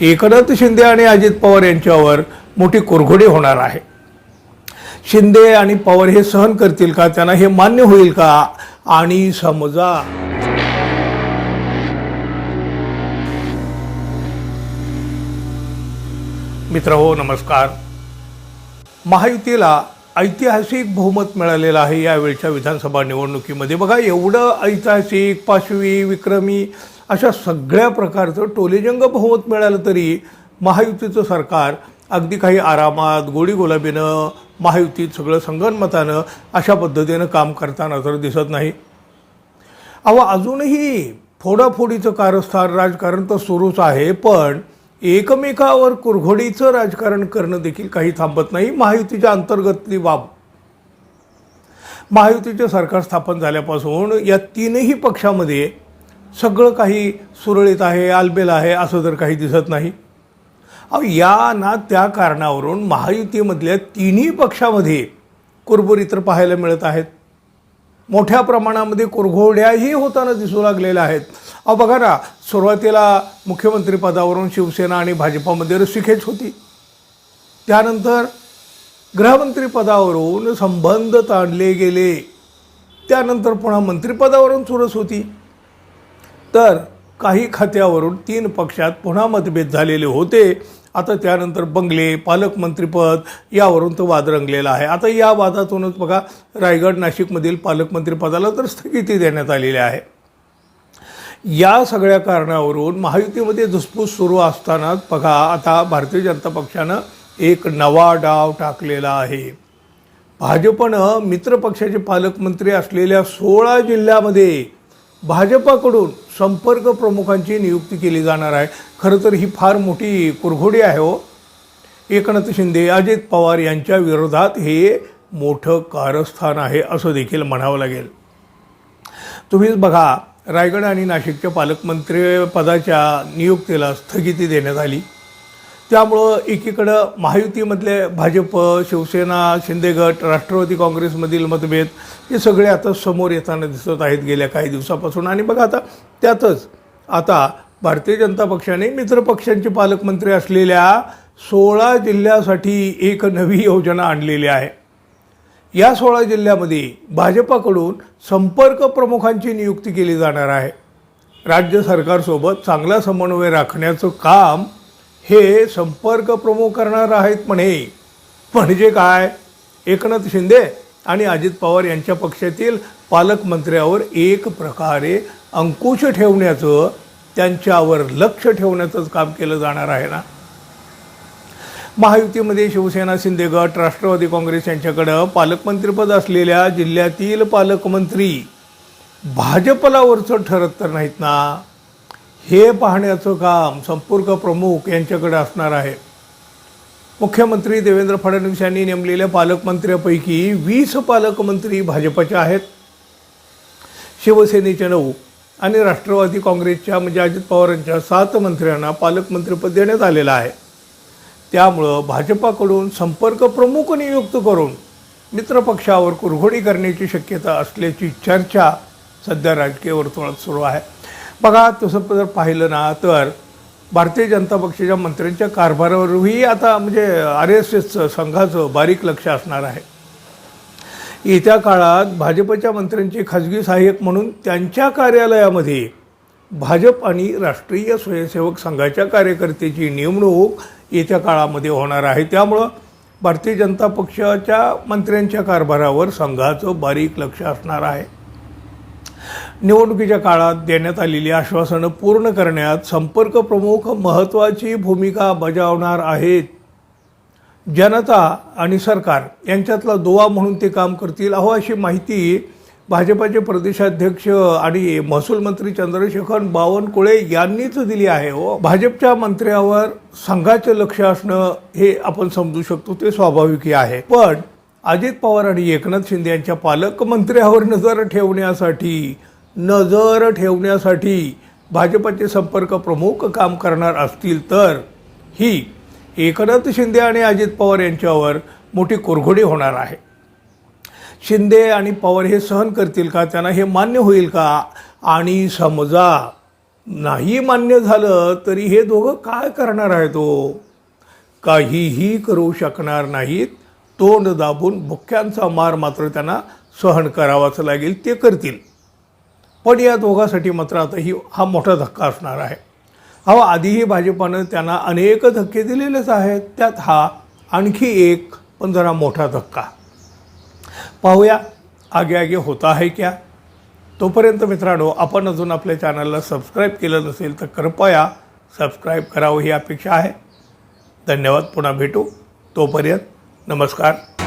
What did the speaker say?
एकनाथ शिंदे आणि अजित पवार यांच्यावर मोठी कुरघोडी होणार आहे. शिंदे आणि पवार हे सहन करतील का? त्यांना हे मान्य होईल का? आणि समजा मित्र हो नमस्कार. महायुतीला ऐतिहासिक बहुमत मिळालेलं आहे यावेळच्या विधानसभा निवडणुकीमध्ये. बघा एवढं ऐतिहासिक पाशवी विक्रमी अशा सगळ्या प्रकारचं टोलेजंग बहुमत मिळालं तरी महायुतीचं सरकार अगदी काही आरामात गोडी गुलाबीनं महायुतीत सगळं संगणमतानं अशा पद्धतीनं काम करताना तर दिसत नाही. अहो अजूनही फोडाफोडीचं कारस्थान राजकारण तर सुरूच आहे पण एकमेकावर कुरघोडीचं राजकारण करणं देखील काही थांबत नाही महायुतीच्या अंतर्गतली बाब. महायुतीचे सरकार स्थापन झाल्यापासून या तीनही पक्षामध्ये सगळं काही सुरळीत आहे आलबेल आहे असं तर काही दिसत नाही. अहो या ना त्या कारणावरून महायुतीमधल्या तिन्ही पक्षामध्ये कुरबुरी तर पाहायला मिळत आहेत. मोठ्या प्रमाणामध्ये कुरघोड्याही होताना दिसू लागलेल्या आहेत. अहो बघा ना सुरुवातीला मुख्यमंत्रीपदावरून शिवसेना आणि भाजपामध्ये रस्सीखेच होती. त्यानंतर गृहमंत्रीपदावरून संबंध ताणले गेले. त्यानंतर पुन्हा मंत्रिपदावरून चुरस होती. तर काही खात्यावरून तीन पक्षात पुन्हा मतभेद झालेले होते. आता त्यानंतर बंगले पालकमंत्रीपद यावरून तो वाद रंगलेला आहे. आता या वादातूनच बघा रायगड नाशिकमधील पालकमंत्रीपदाला तर स्थगिती देण्यात आलेली आहे. या सगळ्या कारणावरून महायुतीमध्ये धुसफूस सुरू असतानाच बघा आता भारतीय जनता पक्षानं एक नवा डाव टाकलेला आहे. भाजपनं मित्रपक्षाचे पालकमंत्री असलेल्या सोळा जिल्ह्यामध्ये भाजपाकडून संपर्क प्रमुखांची नियुक्ती केली जाणार आहे. खरं तर ही फार मोठी कुरघोडी आहे हो. एकनाथ शिंदे अजित पवार यांच्या विरोधात हे मोठं कारस्थान आहे असं देखील म्हणावं लागेल. तुम्हीच बघा रायगड आणि नाशिकच्या पालकमंत्री पदाच्या नियुक्तीला स्थगिती देण्यात आली. त्यामुळं एकीकडं महायुतीमधले भाजप शिवसेना शिंदेगट राष्ट्रवादी काँग्रेसमधील मतभेद हे सगळे आता समोर येताना दिसत आहेत गेल्या काही दिवसापासून. आणि बघा आता त्यातच आता भारतीय जनता पक्षाने मित्रपक्षांचे पालकमंत्री असलेल्या सोळा जिल्ह्यासाठी एक नवी योजना आणलेली आहे. या सोळा जिल्ह्यामध्ये भाजपाकडून संपर्क प्रमुखांची नियुक्ती केली जाणार आहे. राज्य सरकारसोबत चांगला समन्वय राखण्याचं काम हे संपर्क प्रमुख करणार आहेत म्हणे. म्हणजे काय? एकनाथ शिंदे आणि अजित पवार यांच्या पक्षातील पालकमंत्र्यावर एक प्रकारे अंकुश ठेवण्याचं त्यांच्यावर लक्ष ठेवण्याचंच काम केलं जाणार आहे ना? महायुतीमध्ये शिवसेना शिंदे गट राष्ट्रवादी काँग्रेस यांच्याकडं पालकमंत्रीपद असलेल्या जिल्ह्यातील पालकमंत्री भाजपला वरचं ठरत तर नाहीत ना? हे पाहण्याचं काम संपर्क प्रमुख यांच्याकडे असणार आहे. मुख्यमंत्री देवेंद्र फडणवीस यांनी नेमलेल्या पालकमंत्र्यापैकी वीस पालकमंत्री भाजपचे आहेत. शिवसेनेचे नऊ आणि राष्ट्रवादी काँग्रेसच्या म्हणजे अजित पवारांच्या सात मंत्र्यांना पालकमंत्रीपद देण्यात आलेलं आहे. त्यामुळं भाजपाकडून संपर्क प्रमुख नियुक्त करून मित्रपक्षावर कुरघोडी करण्याची शक्यता असल्याची चर्चा सध्या राजकीय वर्तुळात सुरू आहे. बघा तसं जर पाहिलं ना तर भारतीय जनता पक्षाच्या मंत्र्यांच्या कारभारावरही आता म्हणजे आर एस एसचं संघाचं बारीक लक्ष असणार आहे. येत्या काळात भाजपच्या मंत्र्यांचे खाजगी सहाय्यक म्हणून त्यांच्या कार्यालयामध्ये भाजप आणि राष्ट्रीय स्वयंसेवक संघाच्या कार्यकर्त्याची नेमणूक येत्या काळामध्ये होणार आहे. त्यामुळं भारतीय जनता पक्षाच्या मंत्र्यांच्या कारभारावर संघाचं बारीक लक्ष असणार आहे. निवडणुकीच्या काळात देण्यात आलेली आश्वासनं पूर्ण करण्यात संपर्क प्रमुख महत्त्वाची भूमिका बजावणार आहेत. जनता आणि सरकार यांच्यातला दुवा म्हणून ते काम करतील अहो अशी माहिती भाजपाचे प्रदेशाध्यक्ष आणि महसूल मंत्री चंद्रशेखर बावनकुळे यांनीच दिली आहे हो भाजपच्या मंत्र्यावर संघाचं लक्ष असणं हे आपण समजू शकतो ते स्वाभाविक आहे. पण अजित पवार आणि एकनाथ शिंदे यांच्या पालकमंत्र्यावर नजर ठेवण्यासाठी नजर ठेवण्यासाठी भाजपचे संपर्क प्रमुख काम करणार असतील तर ही एकनाथ शिंदे आणि अजित पवार यांच्यावर मोठी कुरघोडी होणार आहे. शिंदे आणि पवार हे सहन करतील का? त्यांना हे मान्य होईल का? आणि समजा नाही मान्य झालं तरी हे दोघं काय करणार आहेत तो काहीही करू शकणार नाहीत. तोंड दाबून भुक्क्यांचा मार मात्र त्यांना सहन करावाच लागेल ते करतील. पण या दोघांसाठी मात्र आता ही हा मोठा धक्का असणार आहे. अहो आधीही भाजपानं त्यांना अनेक धक्के दिलेलेच आहेत. त्यात हा आणखी एक पण जरा मोठा धक्का. पाहूया आगे आगे होता आहे क्या. तोपर्यंत मित्रांनो आपण अजून आपल्या चॅनलला सबस्क्राईब केलं नसेल तर कृपया सबस्क्राईब करावं ही अपेक्षा आहे. धन्यवाद पुन्हा भेटू. तोपर्यंत नमस्कार।